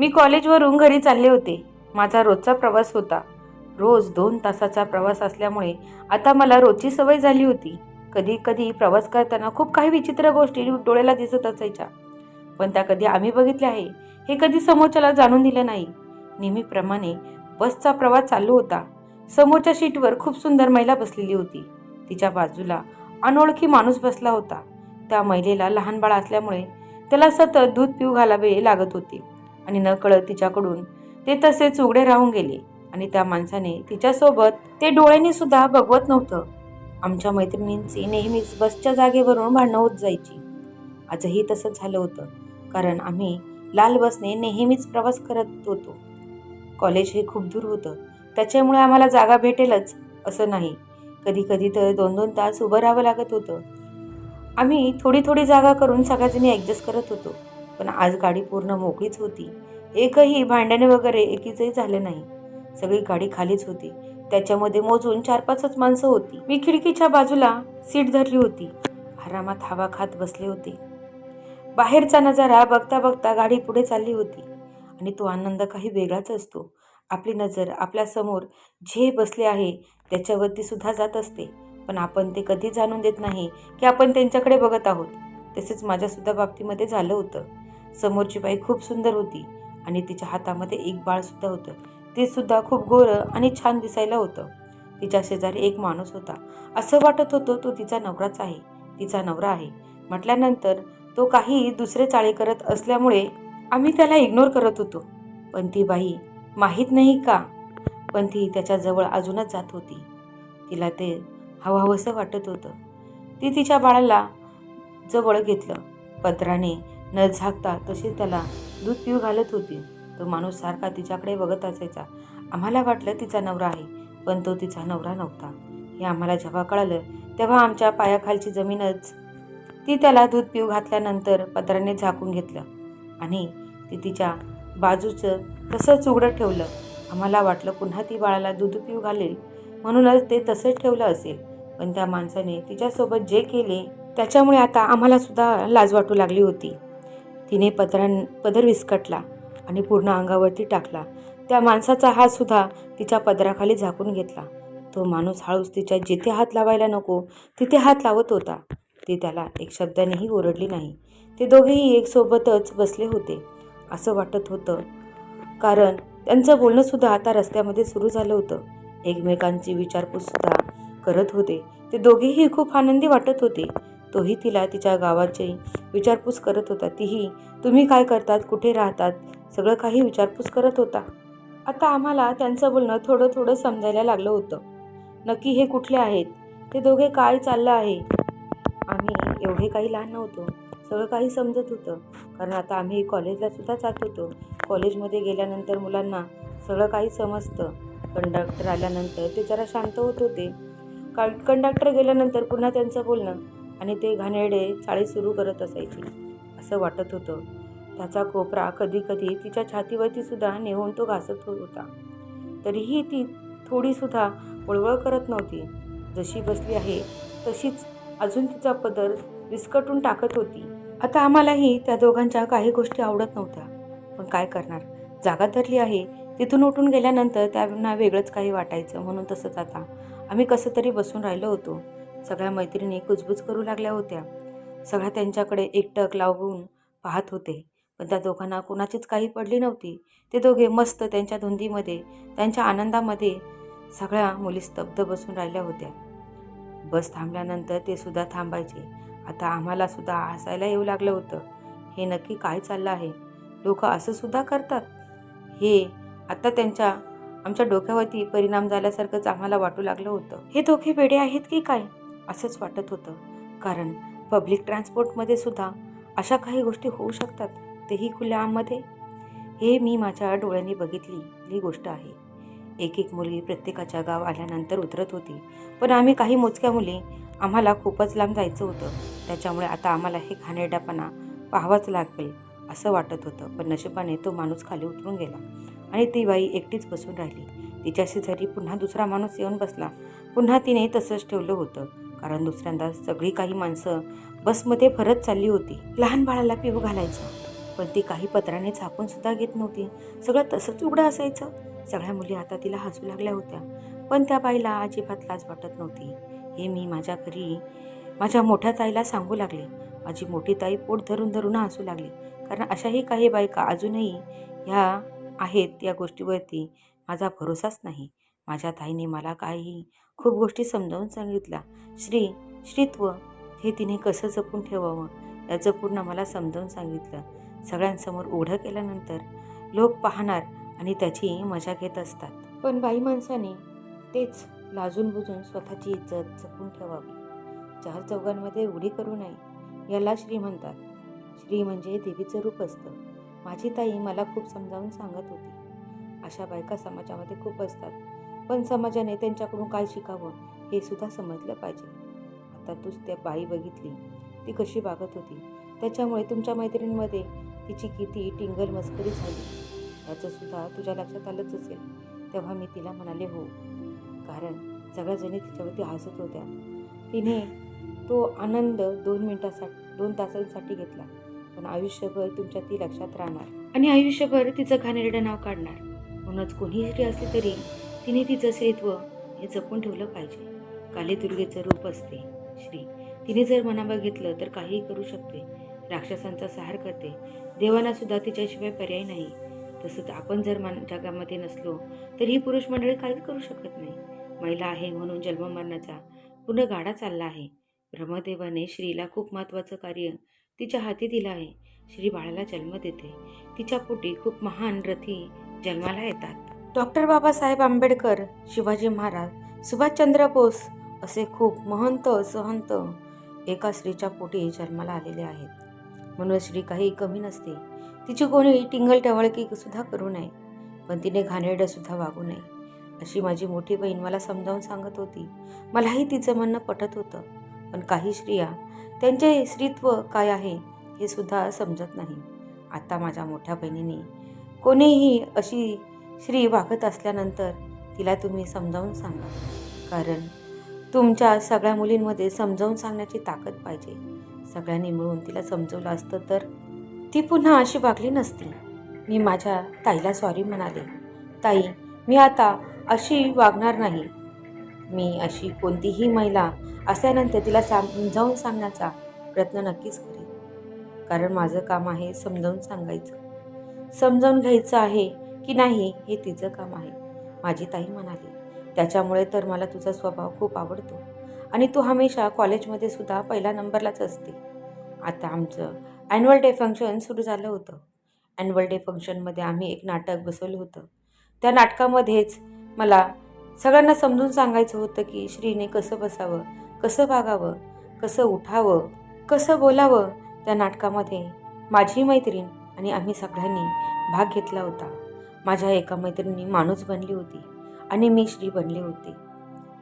मी कॉलेजवरून घरी चालले होते. माझा रोजचा प्रवास होता. रोज दोन तासाचा प्रवास असल्यामुळे आता मला रोजची सवय झाली होती. कधी कधी प्रवास करताना खूप काही विचित्र गोष्टी डोळ्याला दिसत असायच्या. पण त्या कधी आम्ही बघितल्या आहे हे कधी समोरच्याला जाणून दिलं नाही. नेहमीप्रमाणे बसचा प्रवास चालू होता. समोरच्या सीटवर खूप सुंदर महिला बसलेली होती. तिच्या बाजूला अनोळखी माणूस बसला होता. त्या महिलेला लहान बाळ असल्यामुळे त्याला सतत दूध पिऊ घालावे लागत होते. आणि नकळत तिच्याकडून ते तसेच उघडे राहून गेले आणि त्या माणसाने तिच्यासोबत ते डोळ्यांनी सुद्धा बघवत नव्हतं. आमच्या मैत्रिणींची नेहमीच बसच्या जागेवरून भांडणं होत जायची. आजही तसंच झालं होतं कारण आम्ही लाल बसने नेहमीच प्रवास करत होतो. कॉलेज हे खूप दूर होतं त्याच्यामुळे आम्हाला जागा भेटेलच असं नाही. कधी कधी तर दोन दोन तास उभं राहावं लागत होतं. आम्ही थोडी थोडी जागा करून सगळ्याजणी ॲडजस्ट करत होतो. पण आज गाडी पूर्ण मोकळीच होती. एकही भांड्याने वगैरे एकीचंही झाले नाही. सगळी गाडी खालीच होती. त्याच्यामध्ये मोजून चार पाचच माणसं होती. मी खिडकीच्या बाजूला सीट धरली होती. आरामात हवा खात बसले होते. बाहेरचा नजारा बघता बघता गाडी पुढे चालली होती. आणि तो आनंद काही वेगळाच असतो. आपली नजर आपल्यासमोर जे बसले आहे त्याच्यावरती सुद्धा जात असते. पण आपण ते कधी जाणून देत नाही की आपण त्यांच्याकडे बघत आहोत. तसेच माझ्यासुद्धा बाबतीमध्ये झालं होतं. समोरची बाई खूप सुंदर होती आणि तिच्या हातामध्ये एक बाळसुद्धा होतं. ते सुद्धा खूप गोरं आणि छान दिसायला होतं. तिच्या शेजारी एक माणूस होता. असं वाटत होतं तो तिचा नवराच आहे. तिचा नवरा आहे. म्हटल्यानंतर तो काही दुसरे चाळे करत असल्यामुळे आम्ही त्याला इग्नोर करत होतो. पण ती बाई माहीत नाही का? पण ती त्याच्याजवळ अजूनच जात होती. तिला ते हवंहवंसं वाटत होतं. ती तिच्या बाळाला जवळ घेतलं. पत्राने न झाकता तशी त्याला दूध पिऊ घालत होती. तो माणूस सारखा तिच्याकडे बघत असायचा. आम्हाला वाटलं तिचा नवरा आहे पण तो तिचा नवरा नव्हता. हे आम्हाला जेव्हा कळालं तेव्हा आमच्या पायाखालची जमीनच ती त्याला दूध पिऊ घातल्यानंतर पत्राने झाकून घेतलं आणि ती तिच्या बाजूचं तसंच उघडं ठेवलं. आम्हाला वाटलं पुन्हा ती बाळाला दूध पिऊ घालेल म्हणूनच ते तसंच ठेवलं असेल. पण त्या माणसाने तिच्यासोबत जे केले त्याच्यामुळे आता आम्हाला सुद्धा लाज वाटू लागली होती. तिने पदरां पदर विस्कटला आणि पूर्ण अंगावरती टाकला. त्या माणसाचा हात सुद्धा तिच्या पदराखाली झाकून घेतला. तो माणूस हळूच तिच्या जिथे हात लावायला नको तिथे हात लावत होता. ती त्याला एक शब्दानेही ओरडली नाही. ते दोघेही एकसोबतच बसले होते. असं वाटत होतं. कारण त्यांचं बोलणंसुद्धा आता रस्त्यामध्ये सुरू झालं होतं. एकमेकांची विचारपूससुद्धा करत होते. ते दोघेही खूप आनंदी वाटत होते. तोही तिला तिच्या गावाची विचारपूस करत होता. तीही तुम्ही काय करतात? कुठे राहतात? सगळं काही विचारपूस करत होता. आता आम्हाला त्यांचं बोलणं थोडं थोडं समजायला लागलं होतं. नक्की हे कुठले आहेत? ते दोघे काय चाललं आहे? आम्ही एवढे काही लहान नव्हतो. सगळं काही समजत होतं. कारण आता आम्ही कॉलेजला सुद्धा जात होतो. कॉलेजमध्ये गेल्यानंतर मुलांना सगळं काही समजतं. कंडक्टर आल्यानंतर ते जरा शांत होत होते. कंडक्टर गेल्यानंतर पुन्हा त्यांचं बोलणं. आणि ते घाणेरडे चाळी सुरू करत असायची. असं वाटत होतं. त्याचा कोपरा कधी कधी तिच्या छातीवरती सुद्धा नेऊन तो घासत होता. तरीही ती थोडीसुद्धा वळवळ करत नव्हती. जशी बसली आहे तशीच अजून तिचा पदर विस्कटून टाकत होती. आता आम्हालाही त्या दोघांच्या काही गोष्टी आवडत नव्हत्या. पण काय करणार? जागा धरली आहे. तिथून उठून गेल्यानंतर त्यांना वेगळंच काही वाटायचं म्हणून तसंच आता. आम्ही कसं तरी बसून राहिलो होतो. सगळ्या मैत्रिणी कुजबूज करू लागल्या होत्या. सगळ्या त्यांच्याकडे एकटक लावून पाहत होते. पण त्या दोघांना कोणाचीच काही पडली नव्हती. ते दोघे मस्त त्यांच्या धुंदीमध्ये त्यांच्या आनंदामध्ये सगळ्या मुली स्तब्ध बसून राहिल्या होत्या. बस थांबल्यानंतर ते सुद्धा थांबायचे. आता आम्हाला सुद्धा हसायला येऊ लागलं होतं. हे नक्की काय चाललं आहे? लोक असं सुद्धा करतात? हे आता त्यांच्या आमच्या डोक्यावरती परिणाम झाल्यासारखंच आम्हाला वाटू लागलं होतं. हे दोघे वेडे आहेत की काय? असंच वाटत होतं. कारण पब्लिक ट्रान्सपोर्टमध्ये सुद्धा अशा काही गोष्टी होऊ शकतात तेही खुल्या आममध्ये हे मी माझ्या डोळ्यांनी बघितली गोष्ट आहे. एक एक मुलगी प्रत्येकाच्या गाव आल्यानंतर उतरत होती. पण आम्ही काही मोजक्या मुली आम्हाला खूपच लांब जायचं होतं. त्याच्यामुळे आता आम्हाला हे घाणेरडापणा पाहावाच लागेल असं वाटत होतं. पण नशिबाने तो माणूस खाली उतरून गेला. आणि ती बाई एकटीच बसून राहिली. तिच्या शेजारी पुन्हा दुसरा माणूस येऊन बसला पुन्हा तिने तसंच ठेवलं होतं. कारण दुसऱ्यांदा सगळी काही माणसं बसमध्ये भरत चालली होती. लहान बाळाला पिऊ घालायचं. पण ती काही पत्राने झापून सुद्धा घेत नव्हती. सगळं तसंच उघडं असायचं. सगळ्या मुली आता तिला हसू लागल्या होत्या. पण त्या बाईला अजिबात लाज वाटत नव्हती. हे मी माझ्या घरी माझ्या मोठ्या ताईला सांगू लागले. माझी मोठी ताई पोट धरून धरून हसू लागली. कारण अशाही काही बायका अजूनही ह्या आहेत या गोष्टीवरती. माझा भरोसाच नाही. माझ्या ताईने मला काही खूप गोष्टी समजावून सांगितल्या. श्री श्रीत्व हे तिने कसं जपून ठेवावं याचं पूर्ण मला समजावून सांगितलं. सगळ्यांसमोर उघडं केल्यानंतर लोक पाहणार आणि त्याची मजा घेत असतात. पण बाई माणसाने तेच लाजून बुजून स्वतःची इज्जत जपून ठेवावी. चार चौघांमध्ये उडी करू नये याला श्री म्हणतात. श्री म्हणजे देवीचं रूप असतं. माझी ताई मला खूप समजावून सांगत होती. अशा बायका समाजामध्ये खूप असतात. पण समाजाने त्यांच्याकडून काय शिकावं हे सुद्धा समजलं पाहिजे. आता तूच त्या बाई बघितली. ती कशी वागत होती. त्याच्यामुळे तुमच्या मैत्रिणींमध्ये तिची किती टिंगल मस्करी झाली. याचंसुद्धा तुझ्या लक्षात आलंच असेल. तेव्हा मी तिला म्हणाले हो. कारण सगळ्याजणी तिच्यावरती हसत होत्या. तिने तो आनंद दोन मिनिटासाठी दोन तासांसाठी घेतला. पण आयुष्यभर तुमच्या ती लक्षात राहणार. आणि आयुष्यभर तिचं घाणेरडं नाव काढणार. म्हणूनच कोणीही स्त्री असली तरी तिने तिचं स्त्रीत्व हे जपून ठेवलं पाहिजे. काली दुर्गेचं रूप असते. श्री. तिने जर मनाबा घेतलं तर काहीही करू शकते. राक्षसांचा सहार करते. देवांना सुद्धा तिच्याशिवाय पर्याय नाही. तसंच आपण जर मन जगामध्ये नसलो तर ही पुरुष मंडळी काहीच करू शकत नाही. महिला आहे म्हणून जन्म मरणाचा पूर्ण गाडा चालला आहे. ब्रह्मदेवाने श्रीला खूप महत्त्वाचं कार्य तिच्या हाती दिलं आहे. श्री बाळाला जन्म देते. तिच्या पोटी खूप महान रथी जन्माला येतात. डॉक्टर बाबासाहेब आंबेडकर शिवाजी महाराज सुभाषचंद्र बोस असे खूप महंत सहंत एका स्त्रीच्या पोटी जन्माला आलेले आहेत. म्हणून श्री काही कमी नसते. तिची कोणी टिंगल टवळकी सुद्धा करू नये पण तिने घाणेरडं सुद्धा वागू नये अशी माझी मोठी बहीण मला समजावून सांगत होती. मलाही तिचं म्हणणं पटत होतं पण काही स्त्रिया त्यांचे स्त्रीत्व काय आहे हे सुद्धा समजत नाही. आता माझ्या मोठ्या बहिणीने कोणीही अशी श्री वागत असल्यानंतर तिला तुम्ही समजावून सांगा. कारण तुमच्या सगळ्या मुलींमध्ये समजावून सांगण्याची ताकद पाहिजे. सगळ्यांनी मिळून तिला समजवलं असतं तर ती पुन्हा अशी वागली नसती. मी माझ्या ताईला सॉरी म्हणाले. ताई मी आता अशी वागणार नाही. मी अशी कोणतीही महिला असल्यानंतर तिला समजावून सांगण्याचा प्रयत्न नक्कीच करेन. कारण माझं काम आहे समजावून सांगायचं. समजावून घ्यायचं आहे की नाही हे तिचं काम आहे. माझी ताई म्हणाली त्याच्यामुळे तर मला तुझा स्वभाव खूप आवडतो. आणि तू हमेशा कॉलेजमध्ये सुद्धा पहिल्या नंबरलाच असते. आता आमचं ॲन्युअल डे फंक्शन सुरू झालं होतं. ॲन्युअल डे फंक्शनमध्ये आम्ही एक नाटक बसवलं होतं. त्या नाटकामध्येच मला सगळ्यांना समजून सांगायचं होतं की श्रीने कसं बसावं कसं वागावं कसं उठावं कसं बोलावं त्या नाटकामध्ये. माझी मैत्रीण आणि आम्ही सगळ्यांनी भाग घेतला होता. माझ्या एका मैत्रिणी माणूस बनली होती आणि मी श्री बनले होते.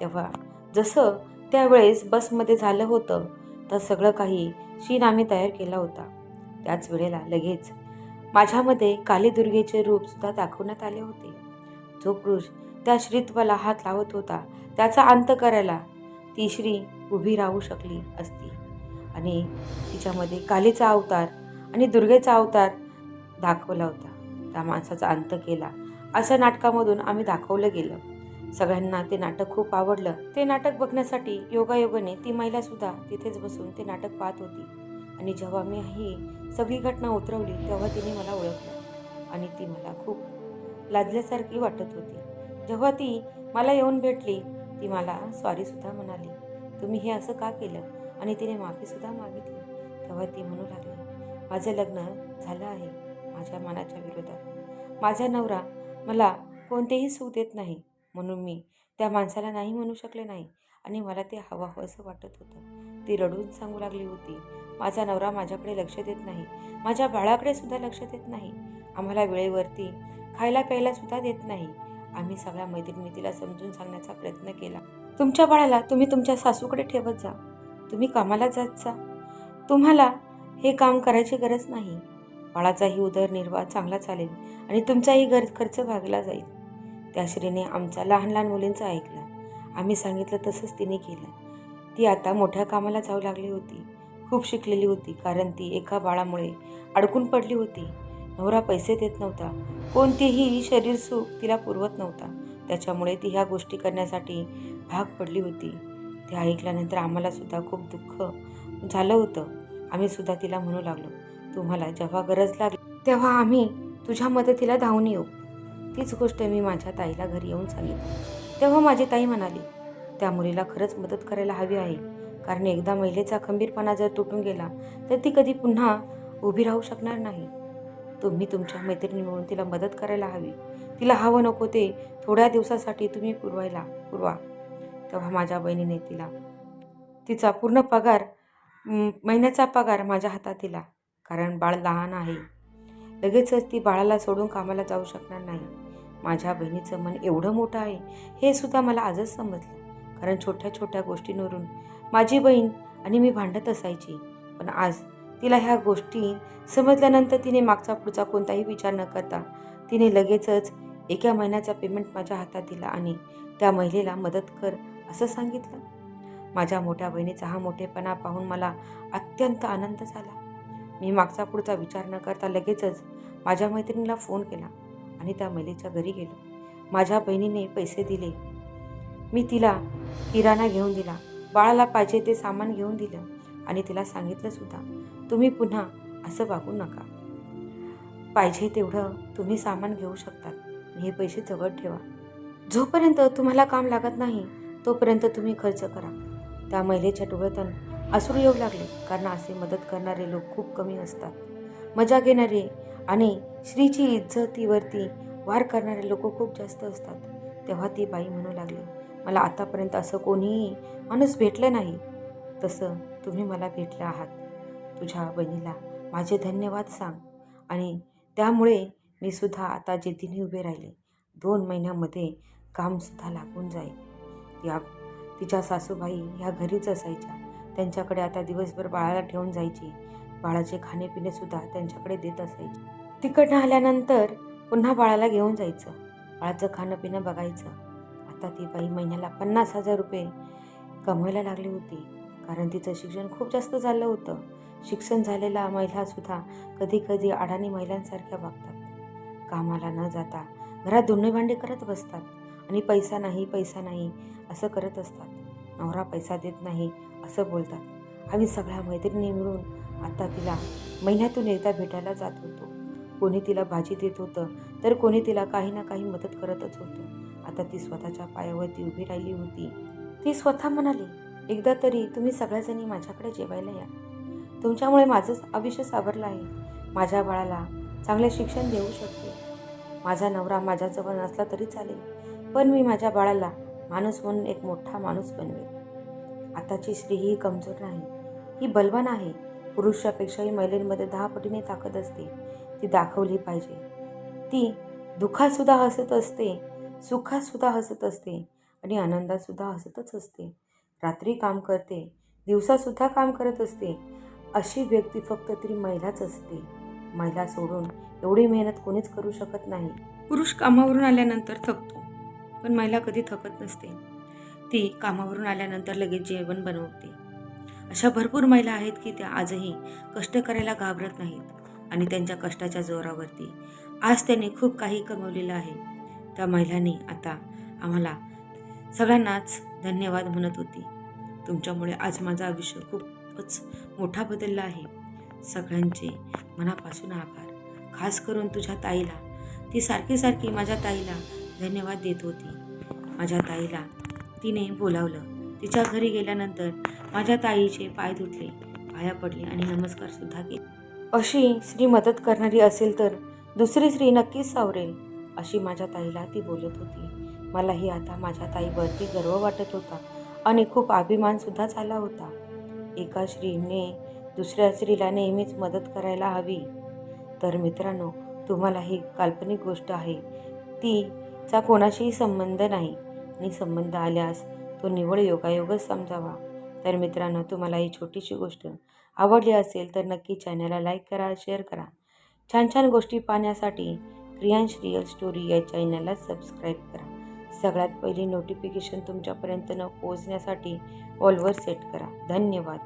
तेव्हा जसं त्यावेळेस बसमध्ये झालं होतं तर सगळं काही श्रीन आम्ही तयार केला होता. त्याच वेळेला लगेच माझ्यामध्ये कालीदुर्गेचे रूपसुद्धा दाखवण्यात आले होते. जो पुरुष त्या श्रीत्वाला हात लावत होता त्याचा अंत करायला ती श्री उभी राहू शकली असती. आणि तिच्यामध्ये कालीचा अवतार आणि दुर्गेचा अवतार दाखवला होता. त्या माणसाचा अंत केला. असं नाटकामधून आम्ही दाखवलं गेलं. सगळ्यांना ते नाटक खूप आवडलं. ते नाटक बघण्यासाठी योगायोगाने ती महिलासुद्धा तिथेच बसून ते नाटक पाहत होती. आणि जेव्हा मी ही सगळी घटना उतरवली तेव्हा तिने मला ओळखलं. आणि ती मला खूप लाजल्यासारखी वाटत होती. जेव्हा ती मला येऊन भेटली ती मला सॉरीसुद्धा म्हणाली तुम्ही हे असं का केलं? आणि तिने माफीसुद्धा मागितली. तेव्हा ती म्हणू लागली माझं लग्न झालं आहे. माझ्या मनाच्या विरोधात. माझा नवरा मला कोणतेही सुख देत नाही म्हणून मी त्या माणसाला नाही म्हणू शकले नाही आणि मला ते हवं हवं असं वाटत होतं. ती रडून सांगू लागली होती माझा नवरा माझ्याकडे लक्ष देत नाही. माझ्या बाळाकडे सुद्धा लक्ष देत नाही. आम्हाला वेळेवरती खायला प्यायला सुद्धा देत नाही. आम्ही सगळ्या मैत्रिणी तिला समजून सांगण्याचा प्रयत्न केला. तुमच्या बाळाला तुम्ही तुमच्या सासूकडे ठेवत जा. तुम्ही कामाला जात जा. तुम्हाला हे काम करायची गरज नाही. बाळाचाही उदरनिर्वाह चांगला चालेल आणि तुमचाही घर खर्च भागला जाईल. त्या श्रीने आमचा लहान लहान मुलींचं ऐकलं. आम्ही सांगितलं तसंच तिने केलं. ती आता मोठ्या कामाला जाऊ लागली होती. खूप शिकलेली होती कारण ती एका बाळामुळे अडकून पडली होती. नवरा पैसे देत नव्हता. कोणतीही शरीर सुख तिला पुरवत नव्हता. त्याच्यामुळे ती ह्या गोष्टी करण्यासाठी भाग पडली होती. ते ऐकल्यानंतर आम्हाला सुद्धा खूप दुःख झालं होतं. आम्ही सुद्धा तिला म्हणू लागलो. तुम्हाला जेव्हा गरज लागली तेव्हा आम्ही तुझ्या मदतीला धावून येऊ. तीच गोष्ट मी माझ्या ताईला घरी येऊन सांगितली. तेव्हा माझी ताई म्हणाली त्या मुलीला खरंच मदत करायला हवी आहे. कारण एकदा महिलेचा खंबीरपणा जर तुटून गेला तर ती कधी पुन्हा उभी राहू शकणार नाही. तुम्ही तुमच्या मैत्रिणी मिळून तिला मदत करायला हवी. तिला हवं नको ते थोड्या दिवसासाठी तुम्ही पुरवायला पुरवा. तेव्हा माझ्या बहिणीने तिला तिचा पूर्ण पगार महिन्याचा पगार माझ्या हातात दिला. कारण बाळ लहान आहे. लगेचच ती बाळाला सोडून कामाला जाऊ शकणार नाही. माझ्या बहिणीचं मन एवढं मोठं आहे हे सुद्धा मला आजच समजलं. कारण छोट्या छोट्या गोष्टींवरून माझी बहीण आणि मी भांडत असायची. पण आज तिला ह्या गोष्टी समजल्यानंतर तिने मागचा पुढचा कोणताही विचार न करता तिने लगेचच एका महिन्याचा पेमेंट माझ्या हातात दिला आणि त्या महिलेला मदत कर असं सांगितलं. माझ्या मोठ्या बहिणीचा हा मोठेपणा पाहून मला अत्यंत आनंद झाला. मी मागचा पुढचा विचार न करता लगेचच माझ्या मैत्रिणीला फोन केला आणि त्या महिलेच्या घरी गेलो. माझ्या बहिणीने पैसे दिले. मी तिला किराणा घेऊन दिला. बाळाला पाहिजे ते सामान घेऊन दिलं आणि तिला सांगितलं सुद्धा तुम्ही पुन्हा असं वागू नका. पाहिजे तेवढं तुम्ही सामान घेऊ शकतात. हे पैसे जवळ ठेवा. जोपर्यंत तुम्हाला काम लागत नाही तोपर्यंत तुम्ही खर्च करा. त्या महिलेच्या डोळ्यातून अश्रू येऊ लागले कारण असे मदत करणारे लोक खूप कमी असतात. मजा घेणारे आणि श्रीची इज्जतीवरती वार करणारे लोक खूप जास्त असतात. तेव्हा ती बाई म्हणू लागली मला आतापर्यंत असं कोणीही माणूस भेटलं नाही. तसं तुम्ही मला भेटलं आहात. तुझ्या बहिणीला माझे धन्यवाद सांग. आणि त्यामुळे मी सुद्धा आता जिद्दीने उभे राहिले. दोन महिन्यामध्ये कामसुद्धा लागून जाईल. या तिच्या सासूबाई ह्या घरीच असायच्या. त्यांच्याकडे आता दिवसभर बाळाला ठेवून जायची. बाळाचे खाणेपिणेसुद्धा त्यांच्याकडे देत असायचे. तिकडनं आल्यानंतर पुन्हा बाळाला घेऊन जायचं. बाळाचं खाणं पिणं बघायचं. आता ती बाई महिन्याला पन्नास हजार रुपये कमवायला लागली होती. कारण तिचं शिक्षण खूप जास्त झालं होतं. शिक्षण झालेला महिलासुद्धा कधी कधी अडाणी महिलांसारख्या वागतात. कामाला न जाता घरात धुणे भांडे करत बसतात. आणि पैसा नाही पैसा नाही असं करत असतात. नवरा पैसा देत नाही असं बोलतात. आम्ही सगळ्या मैत्रिणी मिळून आता तिला महिन्यातून एकदा भेटायला जात होतो. कोणी तिला भाजी देत होतं तर कोणी तिला काही ना काही मदत करतच होतं. आता ती स्वतःच्या पायावरती उभी राहिली होती. ती स्वतः म्हणाली एकदा तरी तुम्ही सगळ्याजणी माझ्याकडे जेवायला या. तुमच्यामुळे माझं आयुष्य सावरलं आहे. माझ्या बाळाला चांगले शिक्षण देऊ शकते. माझा नवरा माझ्याजवळ नसला तरी चालेल पण मी माझ्या बाळाला माणूस म्हणून एक मोठा माणूस बनवेल आताची स्त्री ही कमजोर नाही. ही बलवान आहे. पुरुषापेक्षाही महिलांमध्ये दहा पटीने ताकद असते. ती दाखवली पाहिजे. ती दुःखातसुद्धा हसत असते. सुखातसुद्धा हसत असते. आणि आनंदातसुद्धा हसतच असते. रात्री काम करते. दिवसासुद्धा काम करत असते. अशी व्यक्ती फक्त तरी महिलाच असते. महिला सोडून एवढी मेहनत कोणीच करू शकत नाही. पुरुष कामावरून आल्यानंतर थकतो. पण महिला कधी थकत नसते. ती कामावरून आल्यानंतर लगेच जेवण बनवते. अशा भरपूर महिला आहेत की त्या आजही कष्ट करायला घाबरत नाहीत आणि त्यांच्या कष्टाच्या जोरावरती. आज त्यांनी खूप काही कमवलेलं आहे. त्या महिलांनी आता आम्हाला सगळ्यांनाच धन्यवाद म्हणत होती. तुमच्यामुळे आज माझं आयुष्य खूपच मोठा बदलला आहे. सगळ्यांचे मनापासून आभार. खास करून तुझ्या ताईला. ती सारखी सारखी माझ्या ताईला धन्यवाद देत होती. माझ्या ताईला तिने बोलावलं. तिच्या घरी गेल्यानंतर माझ्या ताईचे पाय धुतले पाया पडले आणि नमस्कारसुद्धा केले. अशी स्त्री मदत करणारी असेल तर दुसरी स्त्री नक्कीच सावरेल अशी माझ्या ताईला ती बोलत होती. मलाही आता माझ्या ताईवरती गर्व वाटत होता आणि खूप अभिमानसुद्धा झाला होता. एका स्त्रीने दुसऱ्या स्त्रीला नेहमीच मदत करायला हवी. तर मित्रांनो तुम्हाला ही काल्पनिक गोष्ट आहे. ती चा कोणाशीही संबंध नाही. आणि संबंध आल्यास तो निवड योगायोगच समजावा. तर मित्रांनो तुम्हाला ही छोटीशी गोष्ट आवडली असेल तर नक्की चॅनलला लाईक करा शेअर करा. छान छान गोष्टी पाहण्यासाठी क्रियांश रिअल स्टोरी या चॅनलला सबस्क्राईब करा. सगळ्यात पहिली नोटिफिकेशन तुमच्यापर्यंत न पोहोचण्यासाठी ऑलवर सेट करा. धन्यवाद.